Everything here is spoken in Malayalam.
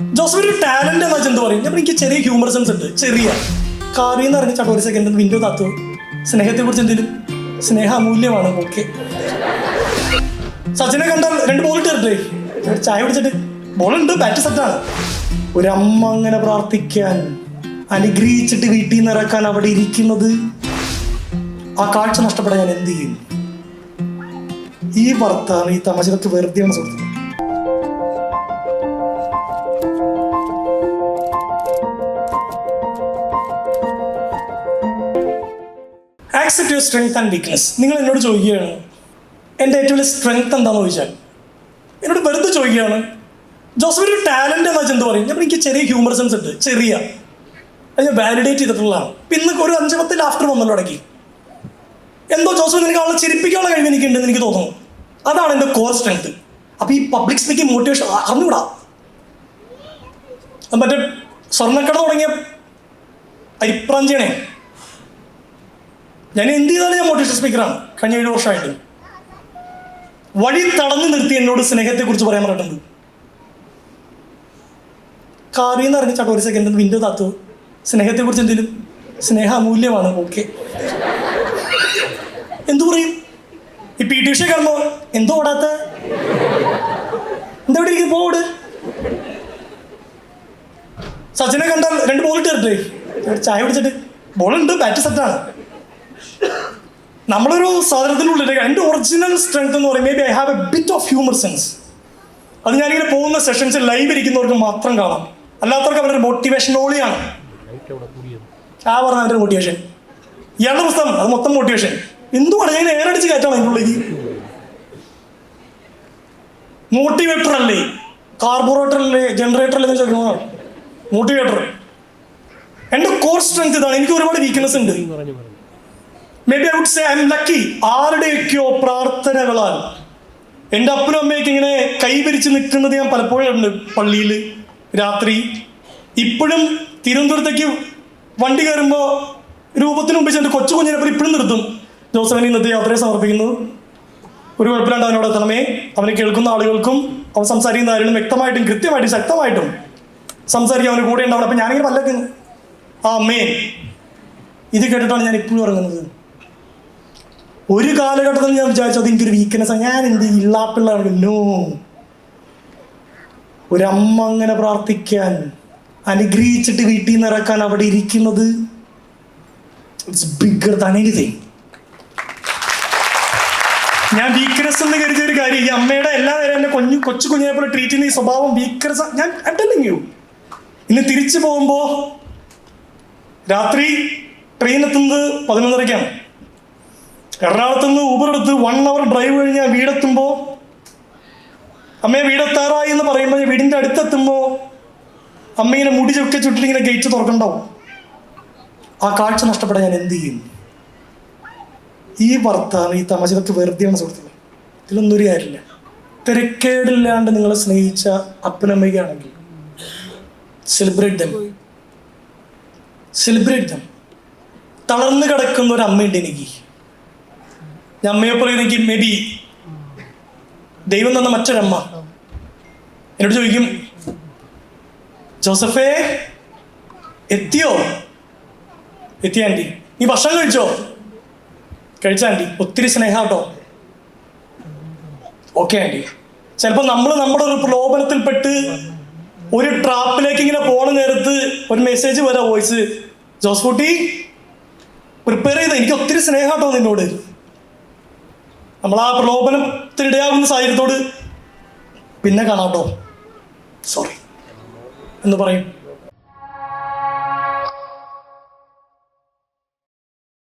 ജോസഫ് ഒരു ടാലന്റ് എന്നാ എന്ത് പറയും? ഞാൻ എനിക്ക് ചെറിയ ഹ്യൂമർ സെൻസ് ഉണ്ട്. ചെറിയ. കാറി എന്ന് പറഞ്ഞ ചട്ട സെക്കൻഡ് വിൻഡോ താത്തു. സ്നേഹത്തെ കുറിച്ച് എന്തെങ്കിലും? സ്നേഹ അമൂല്യമാണ് ഓക്കെ സച്ചിനെ കണ്ടാൽ രണ്ട് ബോൾ ഇട്ടേ ചായ പിടിച്ചിട്ട് ബോളുണ്ട് ബാറ്റ് സെറ്റാണ് ഒരമ്മ അങ്ങനെ പ്രാർത്ഥിക്കാൻ അനുഗ്രഹിച്ചിട്ട് വീട്ടിൽ നിന്ന് ഇറക്കാൻ അവിടെ ഇരിക്കുന്നത്. ആ കാഴ്ച നഷ്ടപ്പെടാൻ ഞാൻ എന്ത് ചെയ്യും? ഈ ഭർത്താവ് ഈ തമാശകൾക്ക് വെറുതെയാണ് സുഹൃത്തുക്കളെ. യുവർ സ്ട്രെങ്ത് ആൻഡ് വീക്ക്നെസ് നിങ്ങൾ എന്നോട് ചോദിക്കുകയാണ് എന്റെ ഏറ്റവും വലിയ സ്ട്രെങ്ത് എന്താണെന്ന് ചോദിച്ചാൽ? എന്നോട് വെറുതെ ചോദിക്കുകയാണ് ജോസഫ് ഒരു ടാലന്റ് എന്ന് വെച്ചാൽ എന്ത് പറയും? ഞാൻ എനിക്ക് ചെറിയ ഹ്യൂമർ സെൻസ് ഉണ്ട് ചെറിയ. അത് ഞാൻ വാലിഡേറ്റ് ചെയ്തിട്ടുള്ളതാണ്. ഇന്ന് ഒരു അഞ്ച് പത്ത് ലാഫ്റ്റർ വന്നല്ലോ ഇടയ്ക്ക്. എന്തോ ജോസഫ് നിനക്ക് ആളെ ചിരിപ്പിക്കാനുള്ള കഴിവ് എനിക്കുണ്ടെന്ന് എനിക്ക് തോന്നുന്നു. അതാണ് എന്റെ കോർ സ്ട്രെങ്ത് അപ്പോൾ ഈ പബ്ലിക് സ്പീക്കിംഗ് മോട്ടിവേഷൻ അറിഞ്ഞുകൂടാ? മറ്റേ സ്വർണക്കട തുടങ്ങിയ അരിപ്രാഞ്ചിയണേ. ഞാൻ എന്ത് ചെയ്താലും ഞാൻ മോട്ടിവേഷൻ സ്പീക്കറാണ് കഴിഞ്ഞ ഏഴ് വർഷമായിട്ട്. വഴി തടഞ്ഞു നിർത്തി എന്നോട് സ്നേഹത്തെക്കുറിച്ച് പറയാൻ പറഞ്ഞിട്ടുണ്ട്. കാറി എന്ന് പറഞ്ഞ ചട്ടോ ഒരു സെക്കൻഡ് വിൻഡോ താത്തു. സ്നേഹത്തെക്കുറിച്ച് എന്തെങ്കിലും? സ്നേഹ അമൂല്യമാണ് ഓക്കെ എന്തു പറയും? ഈ പി ടി ഉഷ കാണുമ്പോ എന്തോ ഓടാത്ത? എന്താ ഇവിടെ ഇരിക്കും പോട് സച്ചിനെ കണ്ടാൽ രണ്ട് ബോൾ തരട്ടെ. ചായ കുടിച്ചിട്ട്. ബോളുണ്ട് ബാറ്റ് സെറ്റാണ് നമ്മളൊരു സാധനത്തിനുള്ളിൽ എന്റെ ഒറിജിനൽ സ്ട്രെങ്ത് എന്ന് പറയും. May be I have a bit of humour sense അത് ഞാനിങ്ങനെ പോകുന്ന സെഷൻസ് ലൈവ് ഇരിക്കുന്നവർക്ക് മാത്രം കാണാം. അല്ലാത്തവർക്ക് അവരുടെ മോട്ടിവേഷൻ ഓളിയാണ് ആ പറഞ്ഞ അവരുടെ മോട്ടിവേഷൻ ഇയാളുടെ പുസ്തകം അത് മൊത്തം മോട്ടിവേഷൻ എന്തുവാണ്? ഞാൻ ഏറടിച്ച് കയറ്റാണ് അതിന്റെ ഉള്ളിലേക്ക് മോട്ടിവേറ്റർ അല്ലേ? കാർബോറേറ്റർ അല്ലേ? ജനറേറ്റർ അല്ലേ എന്ന് മോട്ടിവേറ്റർ എന്റെ കോർ സ്ട്രെങ്ത് ഇതാണ്. എനിക്ക് ഒരുപാട് വീക്ക്നെസ് ഉണ്ട്. ആരുടെയൊക്കെയോ പ്രാർത്ഥനകളാൽ എന്റെ അപ്പനും അമ്മയൊക്കെ ഇങ്ങനെ കൈവരിച്ച് നിൽക്കുന്നത് ഞാൻ പലപ്പോഴും ഉണ്ട് പള്ളിയിൽ രാത്രി. ഇപ്പോഴും തിരുവനന്തപുരത്തേക്ക് വണ്ടി കയറുമ്പോൾ രൂപത്തിന് മുമ്പ് ചെന്ന് കൊച്ചു കുഞ്ഞിനെപ്പോൾ ഇപ്പോഴും നിർത്തും. ജോസഫിന് ഇന്നത്തെ യാത്രയെ സമർപ്പിക്കുന്നു. ഒരു കുഴപ്പമില്ലാണ്ട് അവനോട് എത്തണമേ. അവനെ കേൾക്കുന്ന ആളുകൾക്കും അവൻ സംസാരിക്കുന്ന ആരും വ്യക്തമായിട്ടും കൃത്യമായിട്ടും ശക്തമായിട്ടും സംസാരിക്കാൻ അവന് കൂടെ ഉണ്ടാവണം. അപ്പം ഞാനിങ്ങനെ പല്ലക്കുന്നു ആ അമ്മേ ഇത് കേട്ടിട്ടാണ് ഞാൻ ഇപ്പോഴും ഇറങ്ങുന്നത് ഒരു കാലഘട്ടത്തിൽ ഞാൻ വിചാരിച്ചത് എനിക്കൊരു വീക്ക്നെസ് ഞാൻ എന്ത് ഇള്ളാപ്പിള്ളാണ് നോ ഒരമ്മ അങ്ങനെ പ്രാർത്ഥിക്കാൻ അനുഗ്രഹിച്ചിട്ട് വീട്ടിൽ നിന്ന് ഇറക്കാൻ അവിടെ ഇരിക്കുന്നത് ഞാൻ വീക്ക്നെസ് എന്ന് കരുതിയ ഒരു കാര്യം ഈ അമ്മയുടെ എല്ലാ നേരം എന്നെ കൊഞ്ഞു കൊച്ചു കുഞ്ഞിനെ പോലെ ട്രീറ്റ് ചെയ്യുന്ന ഈ സ്വഭാവം വീക്ക്നെസ് ഞാൻ അറ്റൻഡിങ് ഇന്ന് തിരിച്ചു പോകുമ്പോൾ രാത്രി ട്രെയിൻ എത്തുന്നത് പതിനൊന്നരയ്ക്കാണ്. എറണാകുളത്ത് നിന്ന് ഊബർ എടുത്ത് വൺ അവർ ഡ്രൈവ് കഴിഞ്ഞ് വീടെത്തുമ്പോൾ അമ്മയെ വീടെത്താറായി എന്ന് പറയുമ്പോൾ വീടിന്റെ അടുത്തെത്തുമ്പോൾ അമ്മ ഇങ്ങനെ മുടി ചൊക്കെ ചുട്ടിലിങ്ങനെ ഗേറ്റ് തുറക്കണ്ടാവും. ആ കാഴ്ച നഷ്ടപ്പെടാൻ ഞാൻ എന്ത് ചെയ്യും? ഈ ഭർത്താവ് ഈ തമാശ ഇതൊക്കെ വെറുതെയാണ് സുഹൃത്തുക്കൾ ഇതിലൊന്നും ഒരു കാര്യമില്ല. തിരക്കേടില്ലാണ്ട് നിങ്ങളെ സ്നേഹിച്ച അപ്പനമ്മയ്ക്കാണെങ്കിൽ സെലിബ്രേറ്റ് ദം സെലിബ്രേറ്റ് ദം തളർന്നു കിടക്കുന്ന ഒരു അമ്മയുണ്ട് എനിക്ക്. ഞാൻ അമ്മയെ പോലെ മേ ബി ദൈവം തന്ന മറ്റൊരമ്മ. എന്നോട് ചോദിക്കും ജോസഫേ എത്തിയോ? എത്തിയ ആന്റി. നീ ഭക്ഷണം കഴിച്ചോ? കഴിച്ച ആന്റി. ഒത്തിരി കേട്ടോ. Okay aunty. ചിലപ്പോൾ നമ്മൾ നമ്മുടെ ഒരു പ്രലോഭനത്തിൽപ്പെട്ട് ഒരു ട്രാപ്പിലേക്ക് ഇങ്ങനെ പോണ നേരത്ത് ഒരു മെസ്സേജ് വരാം വോയിസ് ജോസ് കുട്ടി പ്രിപ്പയർ ചെയ്ത? എനിക്ക് ഒത്തിരി സ്നേഹം കേട്ടോ നിന്നോട്. നമ്മൾ ആ പ്രലോഭനത്തിനിടയാകുന്ന സാഹചര്യത്തോട് പിന്നെ കാണാം കേട്ടോ. സോറി എന്ന് പറയും.